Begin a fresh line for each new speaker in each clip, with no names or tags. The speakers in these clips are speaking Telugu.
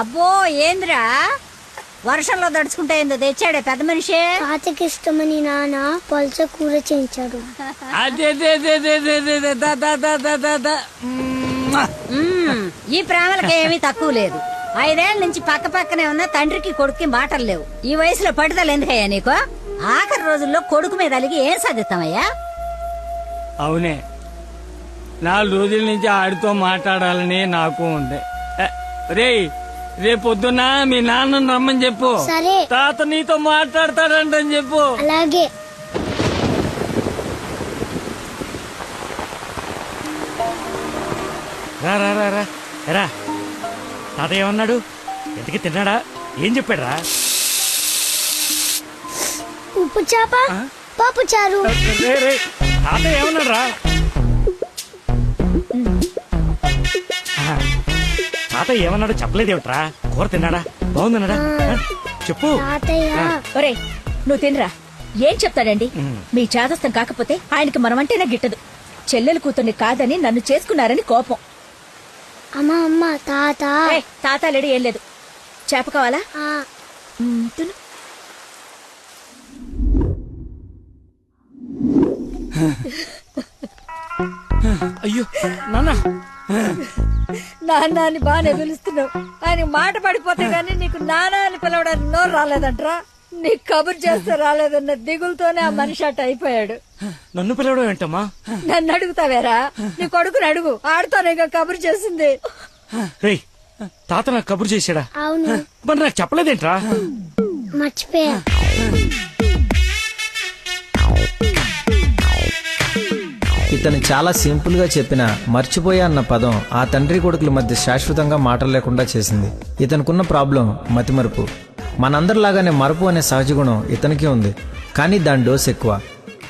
అబ్బో ఏంద్రా? వర్షంలో దడుచుకుంటే ఏందో తెచ్చాడే పెద్ద మనిషి.
తాతకి ఇష్టమని నాన్న పల్స కూర చేయించాడు.
మ్మ్,
ఈ ప్రేమలకి ఏమీ తక్కువ లేదు. ఐదేళ్ళ నుంచి పక్క పక్కనే ఉన్న తండ్రికి కొడుక్కి మాటలు లేవు. ఈ వయసులో పట్టుదల ఎందుకయ్యా నీకు? ఆఖరి రోజుల్లో కొడుకు మీద అలిగి ఏం సాధిస్తామయ్యా?
అవునే. నాలుగు రోజుల నుంచి ఆడితో మాట్లాడాలని నాకు ఉంది. రే రేపు పొద్దున్న మీ నాన్న రమ్మని చెప్పు.
సరే.
తాత నీతో మాట్లాడతాడంటని చెప్పు.
అలాగే.
రా రా రా రా. రా తాత ఏమన్నాడు? ఎంతకి తిన్నాడా? ఏం చెప్పాడు రా
ఉప్పు చేప పప్పు చారు.
రే రే. తాత ఏమన్నాడు రా తాత ఏమన్నాడు చెప్పలేదేమిట్రా? కూర తిన్నాడా? బాగుందన్నాడా? చెప్పు.
తాతయ్య.
ఒరే నువ్వు తినరా? ఏం చెప్తాడండి? మీ చాదస్తం కాకపోతే ఆయనకి మనమంటేనే గిట్టదు. చెల్లెలు కూతుర్ని కాదని నన్ను చేసుకున్నారని కోపం.
అమ్మ అమ్మ తాత.
ఏయ్, తాతాలేడు ఏం లేదు. చేప కావాలా?
ఆ,
మ్, తిను.
అయ్యో. నాన్న.
నాన్న అని బాగానే పిలుస్తున్నావు. ఆయన మాట పడిపోతే గానీ నీకు నాన్న అని పిలవడానికి నోరు రాలేదంట్రా? నీకు కబురు చేస్తే రాలేదన్న దిగులతోనే ఆ మనిషి అట్ట అయిపోయాడు.
నన్ను పిలవడం ఏంటమ్మా?
నన్ను అడుగుతావేరా? నీ కొడుకుని అడుగు. ఆడుతోనే ఇక కబురు చేసింది.
రేయ్ తాత నాకు కబురు చేశాడా?
అవును.
మరి నాకు చెప్పలేదేంట్రా?
మర్చిపోయా.
ఇతను చాలా సింపుల్గా చెప్పిన మర్చిపోయా అన్న పదం ఆ తండ్రి కొడుకుల మధ్య శాశ్వతంగా మాటలు లేకుండా చేసింది. ఇతనుకున్న ప్రాబ్లం మతిమరుపు. మనందరిలాగానే మరపు అనే సహజ గుణం ఇతనికి ఉంది. కానీ దాని డోస్ ఎక్కువ.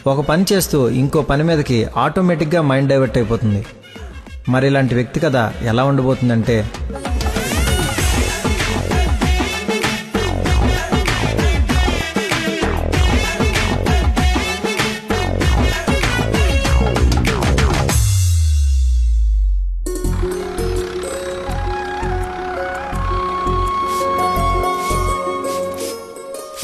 ఒక పని చేస్తూ ఇంకో పని మీదకి ఆటోమేటిక్గా మైండ్ డైవర్ట్ అయిపోతుంది. మరి ఇలాంటి వ్యక్తి కథ ఎలా ఉండబోతుందంటే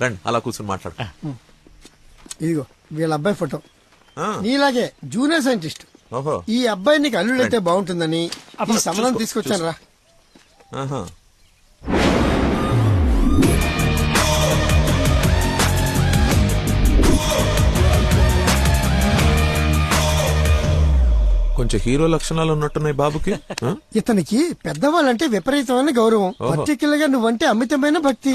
రండి అలా కూర్చుని మాట్లాడు.
ఇదిగో వీళ్ళ అబ్బాయి ఫోటో.
ఆ,
నీలాగే జూనియర్ సైంటిస్ట్.
ఓహో.
ఈ అబ్బాయి నీకు అల్లుడైతే బాగుంటుందని ఈ తీసుకొచ్చాను రా.
ఆహా. కొంచెం హీరో లక్షణాలు ఉన్నట్టున్నాయి బాబుకి ఆ?
ఇతనికి పెద్దవాళ్ళంటే విపరీతమైన గౌరవం. పర్టికులర్గా నువ్వంటే అమితమైన భక్తి.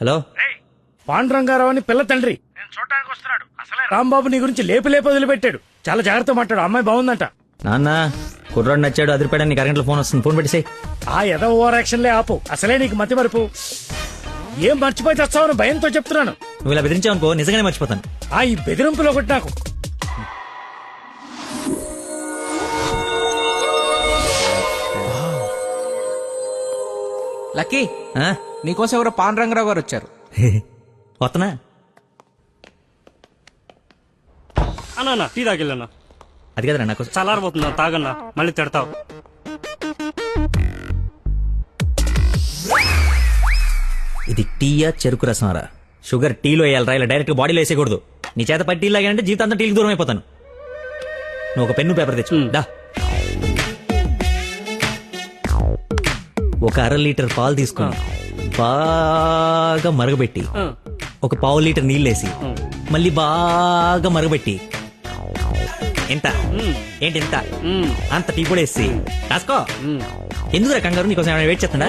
హలో?
పాండురంగారావు అని పిల్ల తండ్రి. నేను చూడటానికి వస్తున్నాడు. అసలే రాంబాబు నీ గురించి లేపి లేపి వదిలిపెట్టాడు. చాలా జాగ్రత్త మాట్లాడు. అమ్మాయి బాగుందంట.
నాన్న కుర్రాడు నచ్చాడు అదిరిపాడని నీకు అరగంటలో ఫోన్ వస్తుంది. ఫోన్ పెట్టేసి
ఆ ఎద ఓవర్ యాక్షన్లే ఆపు. అసలే నీకు మతి మరుపు. ఏం మర్చిపోయి తెస్తావని భయంతో చెప్తున్నాను.
నువ్వు ఇలా బెదిరించావనుకో నిజంగానే మర్చిపోతాను.
ఆ ఈ బెదిరింపులో ఒకటి నాకు.
లక్కీ? నీకోసం ఎవరో పాన్ రంగరావు గారు వచ్చారు.
వస్తున్నా.
అన్నా టీ తాగిల్లన్నా.
అది కదరా నాకు
చల్లారబోతున్నా తాగన్నా మళ్ళీ తిడతావు.
ఇది టీయా చెరుకు రసమారా షుగర్ టీలో వేయాలరా ఇలా డైరెక్ట్ బాడీలో వేసేయకూడదు. నీ చేత పట్టి టీ లాగానంటే జీవితాంతం టీకి దూరం అయిపోతాను నువ్వు ఒక పెన్ను పేపర్ తెచ్చు దా.
ఒక అర లీటర్ పాలు తీసుకుని బాగా మరగబెట్టి ఒక పావు లీటర్ నీళ్ళేసి మళ్ళీ బాగా మరగబెట్టి ఎంత? ఏంటి ఎంత? అంత టీ కూడా వేసి రాసుకో. ఎందుకు కంగారు? నీకోసం ఏమైనా వెయిట్ చేస్తుందా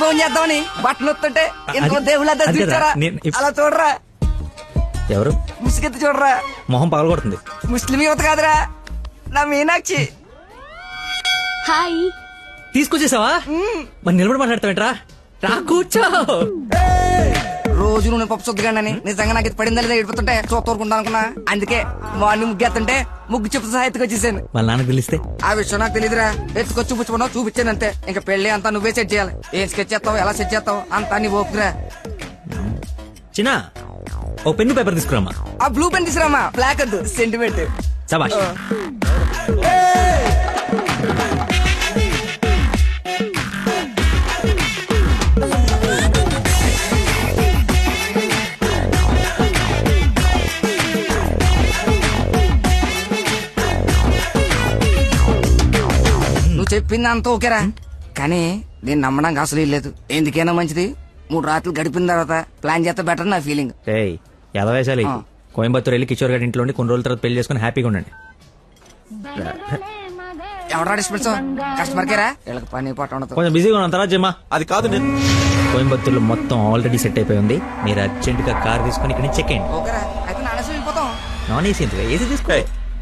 ఫోన్ చేద్దామని బట్టలు వస్తుంటే
అది-
దేవుళ్ళ చూచారా
ఇప్-
అలా చూడరా?
ఎవరు?
ముసుగెత్తి చూడరా?
మొహం పగలగొడుతుంది.
ముస్లిం యువత కాదురా. నా మీనాక్షి.
హాయ్.
తీసుకొచ్చేసావా? మరి నిలబడి మాట్లాడతావేంట్రా? రా కూర్చో.
రోజు నువ్వు పప్పు చుద్దగానని నిజంగా నాకు ఇది పడిందా లేదా ఏడిపోతుంటే చూస్తూరుకుంటా అనుకున్నా. అందుకే మార్నింగ్ ముగ్గు ఎత్తుంటే ముగ్గు చెప్పు సహా ఎత్తుకొచ్చేసాను
వాళ్ళ నాన్నకు తెలిస్తే
ఆ విషయం నాకు తెలియదురా ఎత్తుకొచ్చి చూపించుకున్నావు చూపించాను అంతే. ఇంకా పెళ్ళి అంతా నువ్వే సెట్ చేయాలి. ఏం స్కెచ్ చేస్తావు ఎలా సెట్ చేస్తావు అంతా నీ ఓపుకురా
చిన్న ఓ పెన్ను పేపర్ తీసుకురామా
ఆ బ్లూ పెన్ తీసురామా బ్లాక్ వద్దు సెంటిమెంట్
సబాష్.
చెప్పింది అంత ఓకేరా కానీ నేను నమ్మడానికి అసలు లేదు. ఎందుకైనా మంచిది. మూడు రాత్రులు గడిపిన తర్వాత ప్లాన్ చేస్తే బెటర్ నా ఫీలింగ్.
ఏయ్ ఎదవేశాలి.
ఆ.
కోయంబత్తూర్ వెళ్ళి కిషోర్ గారి ఇంట్లో ఉండి కొన్ని రోజుల తర్వాత పెళ్ళి చేసుకుని హ్యాపీగా ఉండండి.
ఎవడా డిస్పెన్స్? కస్టమర్ కేరా? వీళ్ళకి పని పాట ఉండదు.
కొంచెం బిజీగా ఉన్నాం. తర్వాత జమ్మా
అది కాదు నేను.
కోయంబత్తూర్లో మొత్తం ఆల్రెడీ సెట్ అయిపోయి ఉంది. మీరు అర్జెంట్గా కార్ తీసుకుని ఇక్కడ చెక్ అయ్యండి
ఓకేరా. అయితే
నాన్ ఏసీ ఏసీ తీసుకో.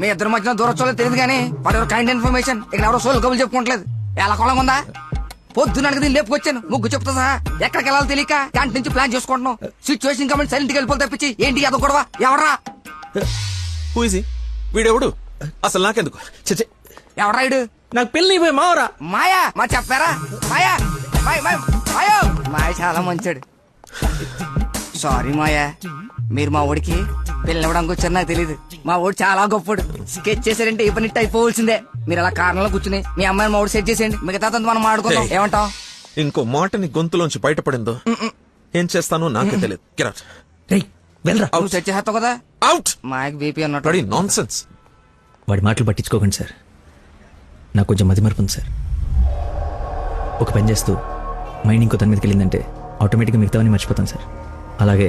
మీ ఇద్దరు మధ్యన దూరం చూడలేదు తెలియదు కానీ వాడు ఎవరు కైండ్ ఇన్ఫర్మేషన్ ఇక్కడ ఎవరో సోల్ కబులు చెప్పుకోవట్లేదు ఎలా కొలం ఉందా? పొద్దున అడిగి దీన్ని లేపుకొచ్చాను. ముగ్గు చెప్తా సహా. ఎక్కడికి వెళ్ళాలో తెలియక క్యాంటీన్ నుంచి ప్లాన్ చేసుకుంటున్నాం. సిచ్యువేషన్ కమెంట్ సైలెంట్గా వెళ్ళిపోతే తప్పించి ఏంటి అదో గొడవ? ఎవరా
హూజీ వీడెవడు? అసలు నాకెందుకు? చచ్చే
ఎవరా ఇడు
నాకు పెళ్ళి అయిపోయి మావరా.
మాయా? మా చెప్పారా? మాయ? మాయో మాయ చాలా మంచాడు. సారీ మాయా. మీరు మా ఊడికి పిల్లవడానికి వచ్చారు నాకు తెలియదు మా ఊడు చాలా గొప్పడు. స్కెచ్ చేశారంటే ఈ పని అయిపోవలసిందే. మీరు అలా కారణంలో కూర్చుని మీ అమ్మాయిని మౌడు సెట్ చేసేయండి. మిగతా మనం ఆడుకుందాం.
Hey.
ఏమంటావ్?
ఇంకో మాటని గొంతులోంచి బయటపడిందో? ఏం చేస్తానో నాకే తెలియదు గిరాట్
వెళ్ళరా.
నువ్వు సెట్ చేస్తావు కదా?
అవుట్
మాయకు బీపీ అన్నట్టు
నాన్ సెన్స్
వాడి మాటలు పట్టించుకోకండి సార్. నాకు కొంచెం మతి మరపు ఉంది సార్. ఒక పని చేస్తూ మైండ్ ఇంకో తన మీదకి వెళ్ళిందంటే ఆటోమేటిక్గా మిగతావన్నీ మర్చిపోతాను సార్. అలాగే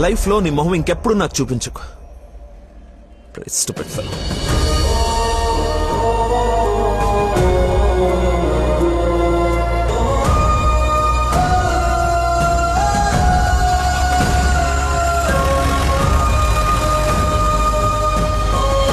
లైఫ్లో నీ మొహం ఇంకెప్పుడు నాకు చూపించుకో ఇష్టపడతాను.